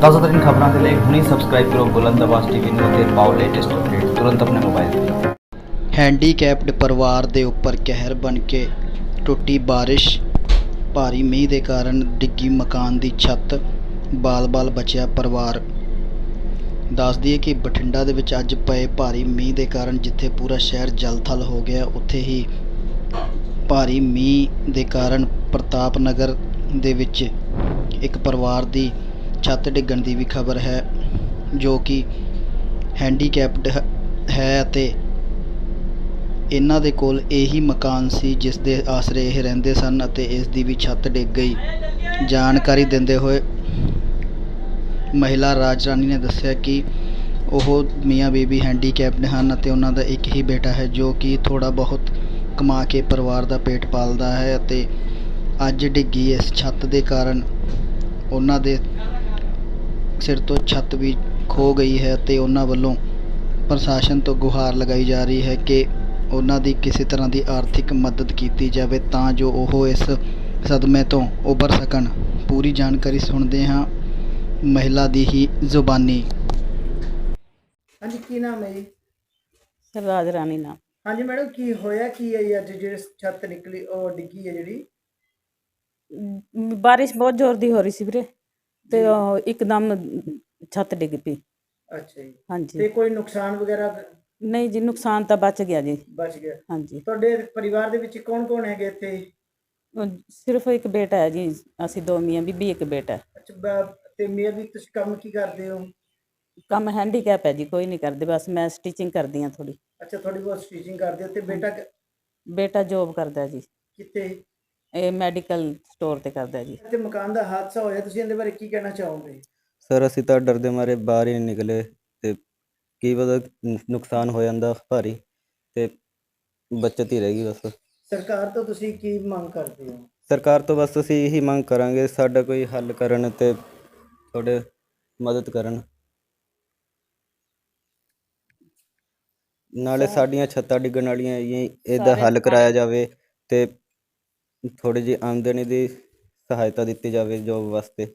ਤਾਜ਼ਾ ਖਬਰਾਂ ਦੇ ਲਈ ਹੁਣੇ ਸਬਸਕ੍ਰਾਈਬ ਕਰੋ ਬੁਲੰਦ ਆਵਾਜ਼ ਟੀਵੀ ਨੂੰ ਅਤੇ ਪਾਓ ਲੇਟੈਸਟ ਅਪਡੇਟ ਤੁਰੰਤ ਆਪਣੇ ਮੋਬਾਈਲ ਤੇ। ਹੈਂਡੀਕੈਪਡ ਪਰਿਵਾਰ ਦੇ ਉੱਪਰ ਕਹਿਰ ਬਣ ਕੇ ਟੁੱਟੀ ਬਾਰਿਸ਼, ਭਾਰੀ ਮੀਂਹ ਦੇ ਕਾਰਨ ਡਿੱਗੀ ਮਕਾਨ ਦੀ ਛੱਤ, ਬਾਲ-ਬਾਲ ਬਚਿਆ ਪਰਿਵਾਰ। ਦੱਸ ਦਈਏ ਕਿ ਬਠਿੰਡਾ ਦੇ ਵਿੱਚ ਅੱਜ ਪਏ ਭਾਰੀ ਮੀਂਹ ਦੇ ਕਾਰਨ ਜਿੱਥੇ ਪੂਰਾ ਸ਼ਹਿਰ ਜਲ-ਥਲ ਹੋ ਗਿਆ, ਉੱਥੇ ਹੀ ਭਾਰੀ ਮੀਂਹ ਦੇ ਕਾਰਨ ਪ੍ਰਤਾਪ ਨਗਰ ਦੇ ਵਿੱਚ ਇੱਕ ਪਰਿਵਾਰ ਦੀ ਛੱਤ ਡਿੱਗਣ ਦੀ ਵੀ ਖਬਰ ਹੈ, ਜੋ ਕਿ ਹੈਂਡੀਕੈਪਡ ਹੈ ਅਤੇ ਇਹਨਾਂ ਦੇ ਕੋਲ ਇਹੀ ਮਕਾਨ ਸੀ ਜਿਸ ਦੇ ਆਸਰੇ ਇਹ ਰਹਿੰਦੇ ਸਨ ਅਤੇ ਇਸ ਦੀ ਵੀ ਛੱਤ ਡਿੱਗ ਗਈ। ਜਾਣਕਾਰੀ ਦਿੰਦੇ ਹੋਏ ਮਹਿਲਾ ਰਾਜ ਰਾਣੀ ਨੇ ਦੱਸਿਆ ਕਿ ਉਹ ਮੀਆਂ ਬੀਬੀ ਹੈਂਡੀਕੈਪਡ ਹਨ ਅਤੇ ਉਹਨਾਂ ਦਾ ਇੱਕ ਹੀ ਬੇਟਾ ਹੈ, ਜੋ ਕਿ ਥੋੜਾ ਬਹੁਤ ਕਮਾ ਕੇ ਪਰਿਵਾਰ ਦਾ ਪੇਟ ਪਾਲਦਾ ਹੈ ਅਤੇ ਅੱਜ ਡਿੱਗੀ ਇਸ ਛੱਤ ਦੇ ਕਾਰਨ। ਉਹਨਾਂ ਦੇ ਸਿਰ ਤੋਂ ਛੱਤ ਵੀ ਖੋ ਗਈ ਹੈ ਤੇ ਉਹਨਾਂ ਵੱਲੋਂ ਪ੍ਰਸ਼ਾਸਨ ਤੋਂ ਗੁਹਾਰ ਲਗਾਈ ਜਾ ਰਹੀ ਹੈ ਕਿ ਉਹਨਾਂ ਦੀ ਕਿਸੇ ਤਰ੍ਹਾਂ ਦੀ ਆਰਥਿਕ ਮਦਦ ਕੀਤੀ ਜਾਵੇ ਤਾਂ ਜੋ ਉਹ ਇਸ ਸਦਮੇ ਤੋਂ ਉੱਭਰ ਸਕਣ। ਪੂਰੀ ਜਾਣਕਾਰੀ ਸੁਣਦੇ ਹਾਂ ਮਹਿਲਾ ਦੀ ਹੀ ਜ਼ੁਬਾਨੀ। ਹਾਂਜੀ ਕੀ ਨਾਮ ਹੈ ਜੀ? ਸਰਦਾਰ ਰਾਣੀ ਨਾਮ। ਹਾਂਜੀ ਮੈਡਮ ਕੀ ਹੋਇਆ ਕੀ ਹੈ ਜੀ ਅੱਜ ਜਿਹੜੀ ਛੱਤ ਨਿਕਲੀ ਉਹ ਡਿੱਗੀ ਹੈ ਜਿਹੜੀ? ਬਾਰਿਸ਼ ਬਹੁਤ ਜ਼ੋਰ ਦੀ ਹੋ ਰਹੀ ਸੀ ਵੀਰੇ। ਤੇ ਉਹ ਇੱਕਦਮ ਛੱਤ ਡਿੱਗ ਪਈ। ਅੱਛਾ ਜੀ। ਤੇ ਹਾਂਜੀ ਕੋਈ ਨੁਕਸਾਨ ਵਗੈਰਾ ਨਹੀਂ ਜੀ ਨੁਕਸਾਨ ਤਾਂ ਬਚ ਗਿਆ ਜੀ। ਬਚ ਗਿਆ। ਹਾਂਜੀ। ਤੁਹਾਡੇ ਪਰਿਵਾਰ ਦੇ ਵਿੱਚ ਕੌਣ ਕੌਣ ਹੈਗੇ ਇੱਥੇ? ਉਹ ਸਿਰਫ ਇੱਕ ਬੇਟਾ ਹੈ ਜੀ ਅਸੀਂ ਦੋ ਮੀਆਂ ਬੀਬੀ ਇੱਕ ਬੇਟਾ ਹੈ। ਅੱਛਾ ਬ- ਤੇ ਮੇਰ ਵੀ ਤੁਸੀਂ ਕੰਮ ਕੀ ਕਰਦੇ ਹੋ? ਕੰਮ ਹੈਂਡੀਕੈਪ ਹੈ ਜੀ ਕੋਈ ਨਹੀਂ ਕਰਦੇ ਬਸ ਮੈਂ ਸਟਿਚਿੰਗ ਕਰਦੀ ਹਾਂ ਥੋੜੀ ਅੱਛਾ ਥੋੜੀ ਬਹੁਤ ਸਟੀਚਿੰਗ ਕਰਦੇ ਹੋ ਤੇ ਬੇਟਾ ਕ- ਬੇਟਾ ਜੋਬ ਕਰਦਾ ਜੀ। ਕਿੱਥੇ? ਇਹ ਮੈਡੀਕਲ ਸਟੋਰ ਤੇ ਕਰਦਾ ਜੀ। ਤੇ ਮਕਾਨ ਦਾ ਹਾਦਸਾ ਹੋਇਆ ਤੁਸੀਂ ਇਹਦੇ ਬਾਰੇ ਕੀ ਕਹਿਣਾ ਚਾਹੋਗੇ? ਸਰ ਅਸੀਂ ਤਾਂ ਡਰਦੇ ਮਾਰੇ ਬਾਹਰ ਹੀ ਨਹੀਂ ਨਿਕਲੇ ਤੇ ਕੀ ਪਤਾ ਨੁ- ਨੁਕਸਾਨ ਹੋ ਜਾਂਦਾ ਭਾਰੀ ਤੇ ਬਚਤ ਹੀ ਰਹਿ ਗਈ ਬਸ। ਸਰਕਾਰ ਤੋਂ ਤੁਸੀਂ ਕੀ ਮੰਗ ਕਰਦੇ ਹੋ? ਸਰਕਾਰ ਤੋਂ ਬਸ ਅਸੀਂ ਇਹੀ ਮੰਗ ਕਰਾਂਗੇ ਸਾਡਾ ਕੋਈ ਹੱਲ ਕਰਨ ਤੇ ਥੋੜੇ ਮਦਦ ਕਰਨ। ਨਾਲੇ ਸਾਡੀਆਂ ਛੱਤਾਂ ਡਿੱਗਣ ਵਾਲੀਆਂ ਹੈਗੀਆਂ ਇਹਦਾ ਸਾਰੇ ਹੱਲ ਕਰਾਇਆ ਜਾਵੇ ਤੇ ਥੋੜੀ ਜਿਹੀ ਆਮਦਨੀ ਦੀ ਸਹਾਇਤਾ ਦਿੱਤੀ ਜਾਵੇ ਜੋਬ ਵਾਸਤੇ।